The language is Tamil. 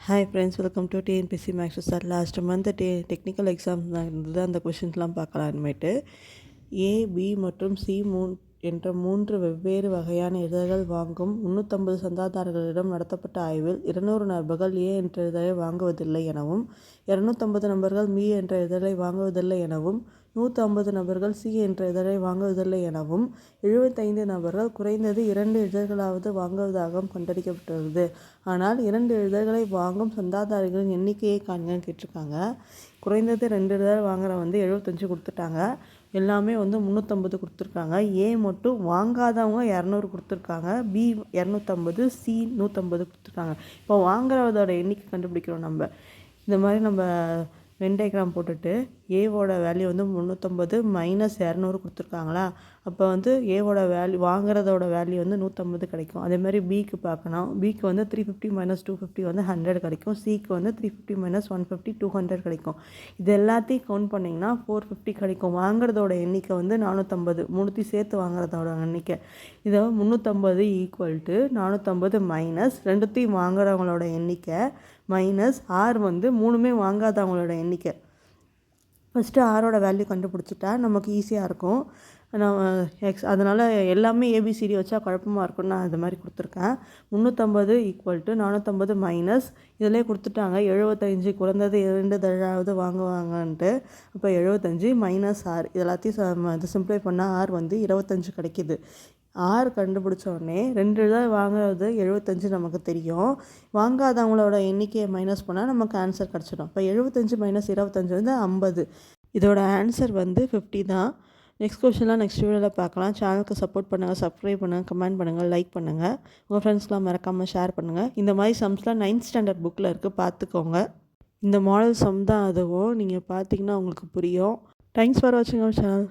Hi friends welcome to TNPSC maths sir last month day technical exam இருந்தது அந்த கொஷின்ஸ்லாம் பார்க்கலான்மேட்டு ஏ பி மற்றும் சி மூன் என்ற மூன்று வெவ்வேறு வகையான இதழ்கள் வாங்கும் முந்நூற்றம்பது சந்தாதாரர்களிடம் நடத்தப்பட்ட ஆய்வில் இருநூறு நபர்கள் ஏ என்ற இதழை வாங்குவதில்லை எனவும் இரநூத்தம்பது நபர்கள் மீ என்ற இதழை வாங்குவதில்லை எனவும் நூற்றி ஐம்பது நபர்கள் சி என்ற இதழை வாங்குவதில்லை எனவும் எழுபத்தைந்து நபர்கள் குறைந்தது இரண்டு இதழ்களாவது வாங்குவதாகவும் கண்டறியப்பட்டுள்ளது. ஆனால் இரண்டு இதழ்களை வாங்கும் சந்தாதாரிகளின் எண்ணிக்கையை காண்கன்னு கேட்டிருக்காங்க. குறைந்தது ரெண்டு இதழ் வாங்குற வந்து எழுபத்தஞ்சு கொடுத்துட்டாங்க. எல்லாமே வந்து முந்நூற்றம்பது கொடுத்துருக்காங்க. ஏ மட்டும் வாங்காதவங்க இரநூறு கொடுத்துருக்காங்க. பி இரநூத்தம்பது சி நூற்றம்பது கொடுத்துருக்காங்க. இப்போ வாங்குறதோட எண்ணிக்கை கண்டுபிடிக்கிறோம் நம்ம. இந்த மாதிரி நம்ம வெண்டைகிராம் போட்டுட்டு ஏவோட வேல்யூ வந்து முந்நூற்றம்பது மைனஸ் இரநூறு கொடுத்துருக்காங்களா? அப்போ வந்து ஏவோட வேல்யூ வாங்குறதோட வேல்யூ வந்து நூற்றம்பது கிடைக்கும். அதேமாதிரி பிக்கு பார்க்கணும். பிக்கு வந்து three fifty minus two fifty வந்து ஹண்ட்ரட் கிடைக்கும். சிக்கு வந்து three fifty minus one fifty two hundred கிடைக்கும். இது எல்லாத்தையும் கவுண்ட் பண்ணிங்கன்னா ஃபோர் ஃபிஃப்டி கிடைக்கும். வாங்குறதோட எண்ணிக்கை வந்து நானூற்றம்பது மூணுத்தையும் சேர்த்து வாங்குறதோட எண்ணிக்கை. இதை முந்நூற்றம்பது ஈக்குவல் டு நானூற்றம்பது மைனஸ் ரெண்டுத்தையும் வாங்குறவங்களோட எண்ணிக்கை மைனஸ் ஆர் வந்து மூணுமே வாங்காதவங்களோட எண்ணிக்கை. ஃபஸ்ட்டு ஆரோட வேல்யூ கண்டுபிடிச்சிட்டா நமக்கு ஈஸியாக இருக்கும். நான் எக்ஸ் அதனால் எல்லாமே ஏபிசிடி வச்சா குழப்பமாக இருக்கும்னு நான் இது மாதிரி கொடுத்துருக்கேன். முந்நூற்றம்பது ஈக்குவல் டு நானூற்றம்பது மைனஸ் இதிலே கொடுத்துட்டாங்க. எழுபத்தஞ்சு குறைந்தது இரண்டு தழாவது வாங்குவாங்கன்ட்டு. இப்போ எழுபத்தஞ்சு மைனஸ் ஆர் இது எல்லாத்தையும் இது சிம்ப்ளை பண்ணால் ஆர் வந்து இருபத்தஞ்சு கிடைக்கிது. ஆறு கண்டுபிடிச்ச உடனே ரெண்டு தான் வாங்குறது எழுபத்தஞ்சு நமக்கு தெரியும். வாங்காதவங்களோட எண்ணிக்கையை மைனஸ் பண்ணால் நமக்கு ஆன்சர் கிடச்சிடும். இப்போ எழுபத்தஞ்சு மைனஸ் இருபத்தஞ்சு வந்து ஐம்பது. இதோட ஆன்சர் வந்து ஃபிஃப்டி தான். நெக்ஸ்ட் கொஷின்லாம் நெக்ஸ்ட் வீடியோவில் பார்க்கலாம். சேனலுக்கு சப்போர்ட் பண்ணுங்கள் சப்ஸ்கிரைப் பண்ணுங்கள் கமெண்ட் பண்ணுங்கள் லைக் பண்ணுங்கள் உங்கள் ஃப்ரெண்ட்ஸ்லாம் மறக்காமல் ஷேர் பண்ணுங்கள் இந்த மாதிரி சம்ஸ்லாம் நைன்த் ஸ்டாண்டர்ட் புக்கில் இருக்குது பார்த்துக்கோங்க. இந்த மாடல் சம் தான் அதுவும். நீங்கள் பார்த்தீங்கன்னா உங்களுக்கு புரியும். தேங்க்ஸ் ஃபார் வாட்சிங் அவர் சேனல்